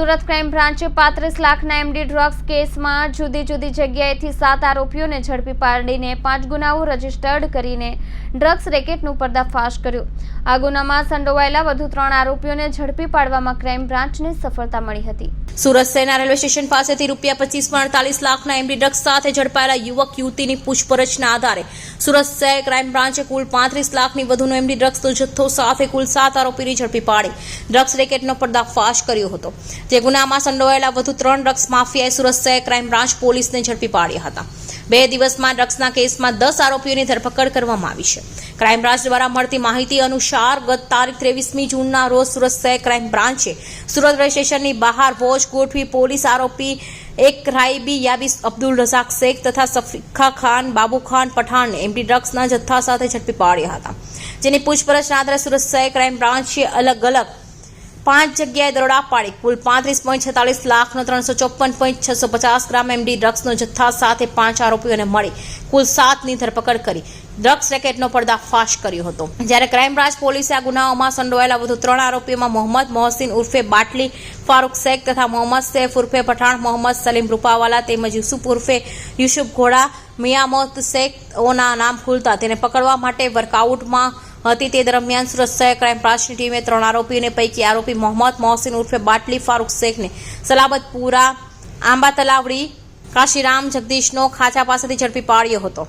Surat crime બ્રાન્ચે પાંત્રીસ લાખના MD drugs કેસમાં જુદી જુદી જગ્યાએથી સાત આરોપીઓને ઝડપી પાડીને પાંચ ગુનાઓ રજીસ્ટર્ડ કરીને ડ્રગ્સ રેકેટનું પર્દાફાશ કર્યો. આ ગુનામાં સંડોવાયેલા વધુ ત્રણ આરોપીઓને ઝડપી પાડવામાં ક્રાઇમ બ્રાન્ચને સફળતા મળી હતી. સુરત સેના રેલવે સ્ટેશન પાસેથી રૂપિયા પચીસ અડતાલીસ લાખના એમડી ડ્રગ્સ સાથે ઝડપાયેલા યુવક, યુવતીની પૂછપરછના આધારે સુરત શહેર ક્રાઇમ બ્રાન્ચે કુલ પાંત્રીસ લાખની વધુનો એમડી ડ્રગ્સનો જથ્થો સાથે કુલ સાત આરોપીની ઝડપી પાડી ડ્રગ્સ રેકેટનો પર્દાફાશ કર્યો હતો. જે ગુનામાં સંડોવાયેલા વધુ ત્રણ ડ્રગ્સ માફિયાએ સુરત શહેર ક્રાઇમ બ્રાન્ચ પોલીસને ઝડપી પાડ્યા હતા. બે દિવસમાં ડ્રગ્સના કેસમાં દસ આરોપીઓની ધરપકડ કરવામાં આવી છે. ક્રાઇમ બ્રાન્ચ દ્વારા મળતી માહિતી અનુસાર ગત તારીખ ત્રેવીસમી જૂનના રોજ સુરત શહેર ક્રાઇમ બ્રાન્ચે સુરત રેલવે સ્ટેશનની બહાર વોચ ગોઠવી પોલીસ આરોપી એક રાઈબી યાબીસ અબ્દુલ રઝાક શેખ તથા સફીખા ખાન, બાબુ ખાન પઠાણને એમડી ડ્રગ્સના જથ્થા સાથે ઝડપી પાડ્યા હતા. જેની પૂછપરછના આધારે સુરત શહેર ક્રાઇમ બ્રાન્ચે અલગ અલગ પાંચ જગ્યાએ દરોડા પાડી. કુલ પાંત્રીસ પોઈન્ટ છેતાલીસ લાખનો ત્રણસો ચોપન પોઈન્ટ છસો પચાસ ગ્રામ એમડી ડ્રગ્સનો જથ્થા સાથે પાંચ આરોપીઓને મળી. કુલ સાતની ધરપકડ કરી. ડ્રગ્સ રેકેટનો પર્દાફાશ કર્યો હતો. જ્યારે ક્રાઇમ બ્રાન્ચ પોલીસે આ ગુનાઓમાં સંડોવાયેલા વધુ ત્રણ આરોપીઓમાં મોહમ્મદ મોહસિન ઉર્ફે બાટલી, ફારૂક શેખ તથા મોહમ્મદ સૈફ ઉર્ફે પઠાણ, મોહમ્મદ સલીમ રૂપાવાલા તેમજ યુસુફ ઉર્ફે યુસુફ ઘોડા, મિયામોત શેખઓના નામ ખુલતા તેને પકડવા માટે વર્કઆઉટમાં હતી તે દરમિયાન સુરત શહેર ક્રાઇમ બ્રાન્ચની ટીમે ત્રણ આરોપીઓને પૈકી આરોપી મોહમ્મદ મોહસિન ઉર્ફે બાટલી ફારૂક શેખને સલાબતપુરા આંબા તલાવડી કાશીરામ, જગદીશનો ખાચા પાસેથી ઝડપી પાડ્યો હતો.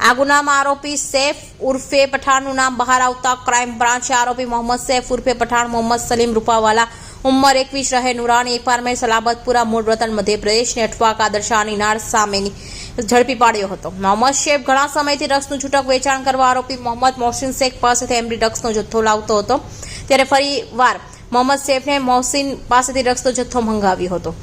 આ ગુનામાં આરોપી સૈફ ઉર્ફે પઠાણનું નામ બહાર આવતા ક્રાઇમ બ્રાન્ચે આરોપી મોહમ્મદ સૈફ ઉર્ફે પઠાણ મોહમ્મદ સલીમ રૂપાવાલા ઉંમર એકવીસ રહે. નુરાની એપાર્ટમેન્ટ સલાબતપુરા મૂળ વતન મધ્યપ્રદેશની અઠવા કાદરશાહની નાળ સામેની ઝડપી પાડ્યો હતો. મોહમ્મદ શેફ ઘણા સમયથી ડ્રગ્સનું છૂટક વેચાણ કરવા આરોપી મોહમ્મદ મોહસિન શેખ પાસેથી એમડી ડ્રગ્સનો જથ્થો લાવતો હતો. ત્યારે ફરી વાર મોહમ્મદ શેફને મોહસિન પાસેથી ડ્રગ્સનો જથ્થો મંગાવ્યો હતો.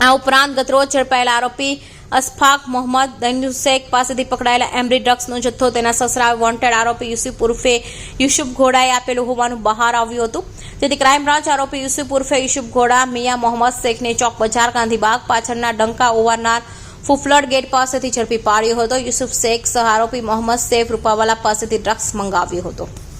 આ ઉપરાંત ગતરોજ ઝડપાયેલા આરોપી અસફાક મોહમ્મદ દૈનુ શેખ પાસેથી પકડાયેલા એમરી ડ્રગ્સનો જથ્થો તેના સસરા વોન્ટેડ આરોપી યુસુફ ઉર્ફે યુસુફ ઘોડાએ આપેલું હોવાનું બહાર આવ્યું હતું. જેથી ક્રાઇમ બ્રાન્ચ આરોપી યુસુફ ઉર્ફે યુસુફ ઘોડા, મિયા મોહમ્મદ શેખને ચોક બજાર ગાંધીબાગ પાછળના ડંકા ઓવારનાર ફુફલડ ગેટ પાસેથી ઝડપી પાડ્યો હતો. યુસુફ શેખ સહ આરોપી મોહમ્મદ સૈફ રૂપાવાલા પાસેથી ડ્રગ્સ મંગાવ્યો હતો.